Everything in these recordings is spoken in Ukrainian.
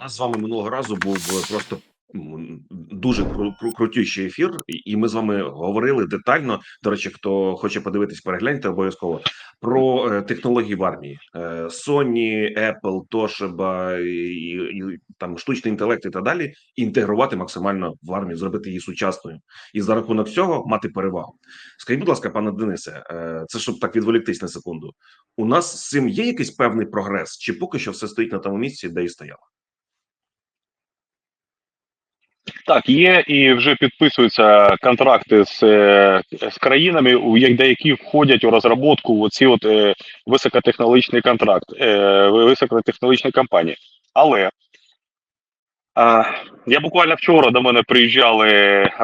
нас з вами минулого разу був е, просто дуже кру- ефір, і- ми з вами говорили детально. До речі, хто хоче подивитись, перегляньте обов'язково про е, технології в армії: Е, Sony, Apple, Toshiba і, і там штучний інтелект і так далі. Інтегрувати максимально в армію, зробити її сучасною, і за рахунок цього мати перевагу. Скажіть, будь ласка, пане Денисе, це щоб так відволіктись на секунду. У нас з цим є якийсь певний прогрес, чи поки що все стоїть на тому місці, де і стояло? Так, є і вже підписуються контракти з, е, з країнами, у як- деякі входять у розробку оці от е, високотехнологічний контракт, е, високотехнологічні компанії. Але а, я буквально вчора до мене приїжджали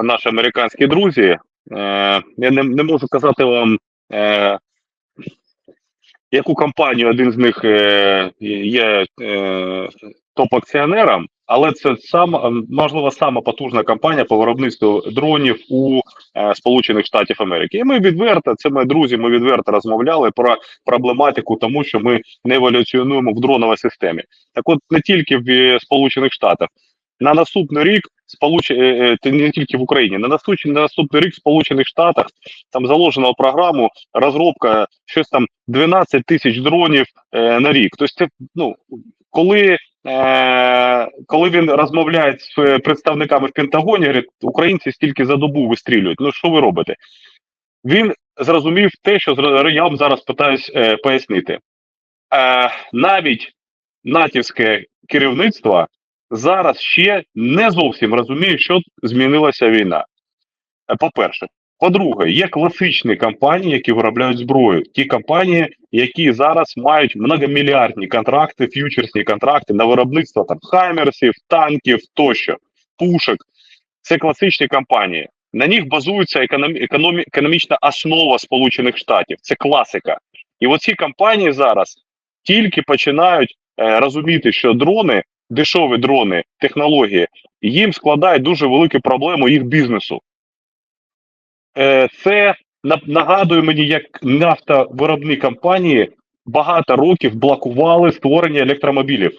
наші американські друзі. Е, я не, не можу казати вам, е, яку компанію один з них е, є е, топ-акціонером, але це сам можливо сама потужна компанія по виробництву дронів у е, Сполучених Штатів Америки. І ми відверто, це мої друзі. Ми відверто розмовляли про проблематику, тому що ми не еволюціонуємо в дроновій системі. Так, от не тільки в е, Сполучених Штатах. На наступний рік сполуч... е, е, не тільки в Україні, на наступний, на наступний рік в Сполучених Штатах там заложено програму розробка щось там 12 тисяч дронів е, на рік. Тобто, це ну коли Е, коли він розмовляє з е, представниками в Пентагоні, говорить, українці стільки за добу вистрілюють. Ну що ви робите? Він зрозумів те, що я вам зараз питаюсь е, пояснити. Е, навіть натівське керівництво зараз ще не зовсім розуміє, що змінилася війна. Е, По-перше, по-друге, є класичні компанії, які виробляють зброю. Ті компанії, які зараз мають многомільярдні контракти, ф'ючерсні контракти на виробництво там хаймерсів, танків тощо, пушек. Це класичні компанії. На них базується економі, економі, економічна основа Сполучених Штатів. Це класика. І оці компанії зараз тільки починають е, розуміти, що дрони, дешеві дрони, технології, їм складають дуже велику проблему їх бізнесу. Е, це нагадує мені, як нафтовиробні компанії багато років блокували створення електромобілів.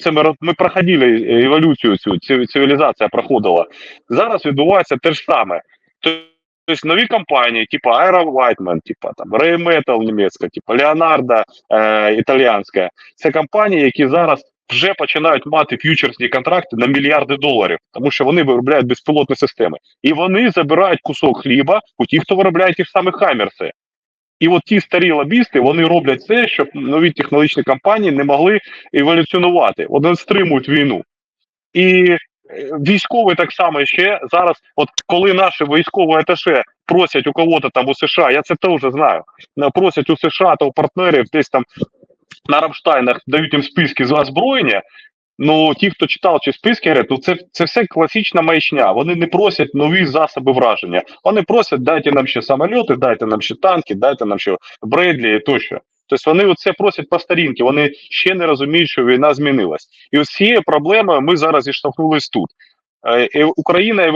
Це ми, ми проходили еволюцію цю цивілізація проходила. Зараз відбувається те ж саме. Тобто нові компанії, типу Aero Whiteman, типу там Rheinmetall німецька, типу Leonardo е, італіянська. Це компанії, які зараз вже починають мати ф'ючерсні контракти на мільярди доларів, тому що вони виробляють безпілотні системи. І вони забирають кусок хліба у тих, хто виробляє ті ж самі хаймерси. І от ті старі лобісти вони роблять це, щоб нові технологічні компанії не могли еволюціонувати. Вони стримують війну. І е, військові так само ще зараз, от коли наші військові аташе просять у кого-то там у США, я це теж знаю, на- просять у США та у партнерів десь там на Рамштайнах дають їм списки з озброєння. Ну, ті, хто читав ці списки, говорять, ну це, це все класична маячня. Вони не просять нові засоби враження. Вони просять, дайте нам ще самольоти, дайте нам ще танки, дайте нам ще Бредлі і тощо. Тобто вони це просять по старінки, вони ще не розуміють, що війна змінилась. І ось цією проблемою ми зараз зіштовхнулись тут. Е, Україна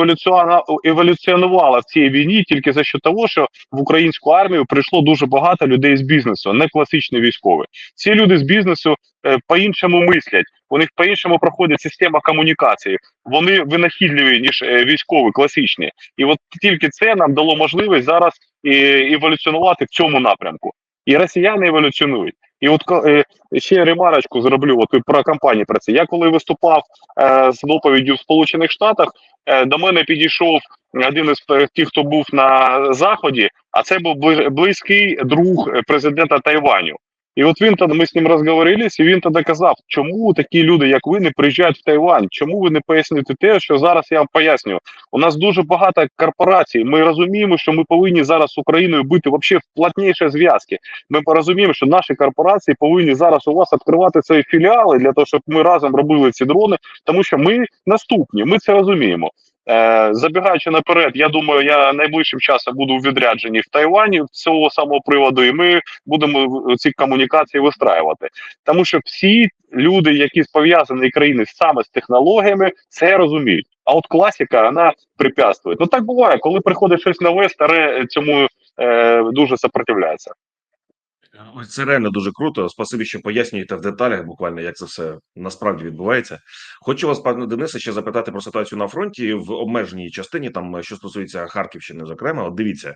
еволюціонувала в цій війні тільки за що того, що в українську армію прийшло дуже багато людей з бізнесу, не класичні військові. Ці люди з бізнесу е, по-іншому мислять. У них по-іншому проходить система комунікації. Вони винахідливі ніж е, військові, класичні. І от тільки це нам дало можливість зараз еволюціонувати в цьому напрямку. І росіяни еволюціонують. І от е, ще ремарочку зроблю. От про компанії про це. Я коли виступав е, з доповіддю в Сполучених Штатах, е, до мене підійшов один із е, тих, хто був на заході, а це був бли- близький друг е, президента Тайваню. І от він тоді ми з ним розговорились, і він тоді казав, чому такі люди, як ви, не приїжджають в Тайвань? Чому ви не поясните те, що зараз я вам пояснюю? У нас дуже багато корпорацій. Ми розуміємо, що ми повинні зараз з Україною бути вообще в плотніші зв'язки. Ми розуміємо, що наші корпорації повинні зараз у вас відкривати свої філіали для того, щоб ми разом робили ці дрони, тому що ми наступні. Ми це розуміємо. Е, забігаючи наперед, я думаю, я найближчим часом буду у відрядженні в Тайвані з цього самого приводу, і ми будемо ці комунікації вистраювати. Тому що всі люди, які пов'язані країни саме з технологіями, це розуміють. А от класика вона препятствує. Ну так буває, коли приходить щось нове, старе цьому е, дуже сопротивляється. Ось це реально дуже круто. Спасибі, що пояснюєте в деталях, буквально як це все насправді відбувається. Хочу вас, пане Денисе, ще запитати про ситуацію на фронті в обмеженій частині, там що стосується Харківщини, зокрема. От дивіться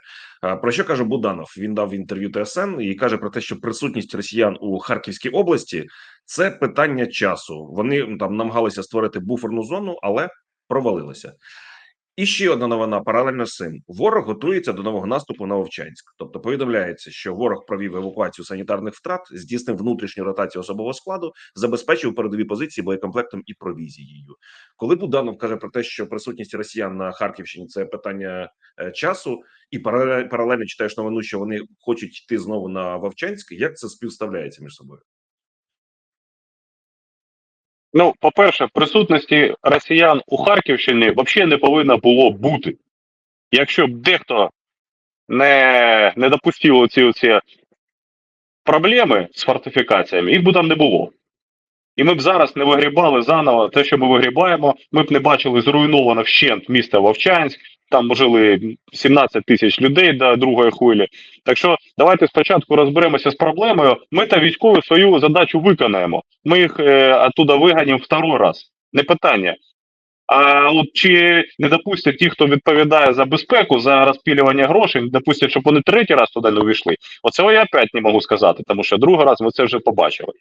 про що каже Буданов. Він дав інтерв'ю ТСН і каже про те, що присутність росіян у Харківській області це питання часу. Вони там намагалися створити буферну зону, але провалилися. І ще одна новина паралельно з цим. Ворог готується до нового наступу на Вовчанськ. Тобто повідомляється, що ворог провів евакуацію санітарних втрат, здійснив внутрішню ротацію особового складу, забезпечив передові позиції боєкомплектом і провізією. Коли Буданов каже про те, що присутність росіян на Харківщині це питання е, часу, і паралель- паралельно читаєш новину, що вони хочуть йти знову на Вовчанськ, як це співставляється між собою? Ну, по-перше, присутності росіян у Харківщині взагалі не повинно було бути. Якщо б дехто не, не допустив оці, оці проблеми з фортифікаціями, їх би там не було. І ми б зараз не вигрібали заново те, що ми вигрібаємо. Ми б не бачили зруйновано вщент міста Вовчанськ. Там жили 17 тисяч людей до другої хвилі. Так що давайте спочатку розберемося з проблемою. Ми та військові свою задачу виконаємо. Ми їх е, оттуда виганемо второй раз. Не питання. А от чи не допустять ті, хто відповідає за безпеку, за розпілювання грошей, не допустять, щоб вони третій раз туди не увійшли. Оцього я опять не можу сказати, тому що другий раз ми це вже побачили.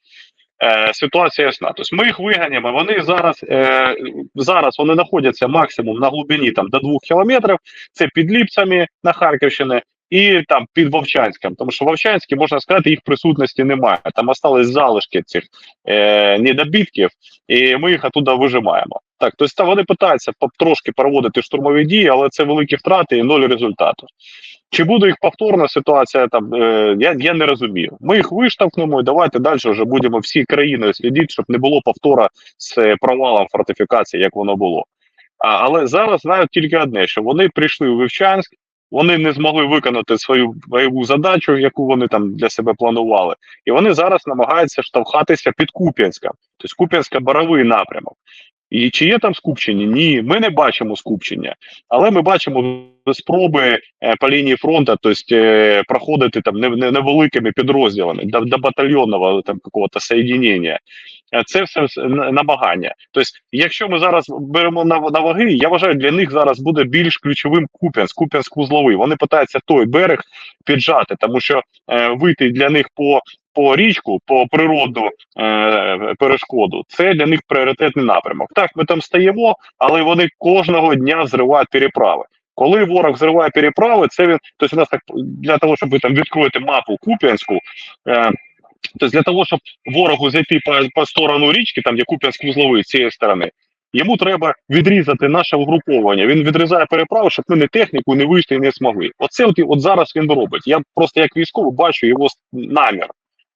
Е, ситуація ясна. Тобто ми їх виганяємо. Вони зараз е, зараз вони знаходяться максимум на глибині там до двох кілометрів. Це під Ліпцями на Харківщині і там під Вовчанськом. Тому що в Вовчанській, можна сказати, їх присутності немає. Там остались залишки цих е, недобітків, і ми їх оттуда вижимаємо. Так, тобто вони по- трошки проводити штурмові дії, але це великі втрати і ноль результату. Чи буде їх повторна ситуація? Там е, я, я не розумію. Ми їх виштовхнемо і давайте далі вже будемо всі країною слідити, щоб не було повтора з е, провалом фортифікації, як воно було. А, але зараз знають тільки одне: що вони прийшли у Вівчанськ, вони не змогли виконати свою бойову задачу, яку вони там для себе планували, і вони зараз намагаються штовхатися під Куп'янська, тобто Куп'янська боровий напрямок. І чи є там скупчення? Ні, ми не бачимо скупчення, але ми бачимо спроби е, по лінії фронту, тобто е, проходити там не- не- невеликими підрозділами до, до батальйонного там какого-то соєдінення. Е, Це все намагання. Тобто, якщо ми зараз беремо на, на ваги, я вважаю, для них зараз буде більш ключовим Куп'янськ, Куп'янськ вузловий. Вони питаються той берег піджати, тому що е, вийти для них по. По річку, по природу е, перешкоду, це для них пріоритетний напрямок. Так, ми там стаємо, але вони кожного дня зривають переправи. Коли ворог зриває переправи, це він тобто у нас так для того, щоб ви там відкрити мапу Куп'янську. Е, Тобто для того, щоб ворогу зайти по, по сторону річки, там є Куп'янськ вузловий з цієї сторони, йому треба відрізати наше угруповання. Він відрізає переправу, щоб ми не техніку не вийшли і не змогли. Оце от, от зараз він робить. Я просто як військовий бачу його намір.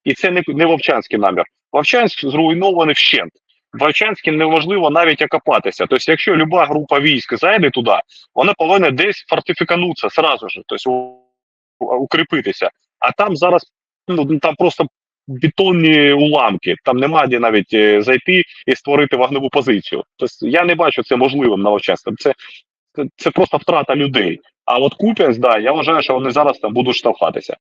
І це не, не Вовчанський намір. Вовчанськ зруйнований вщент. Вовчанській неможливо навіть окопатися. Тобто, якщо люба група військ зайде туди, вона повинна десь фортифіканутися сразу ж, тобто укріпитися. А там зараз ну там просто бетонні уламки. Там немає де навіть е, зайти і створити вогневу позицію. Тобто я не бачу це можливим на Вовчанську. Це, це, це просто втрата людей. А от Куп'янськ, да, я вважаю, що вони зараз там будуть штовхатися.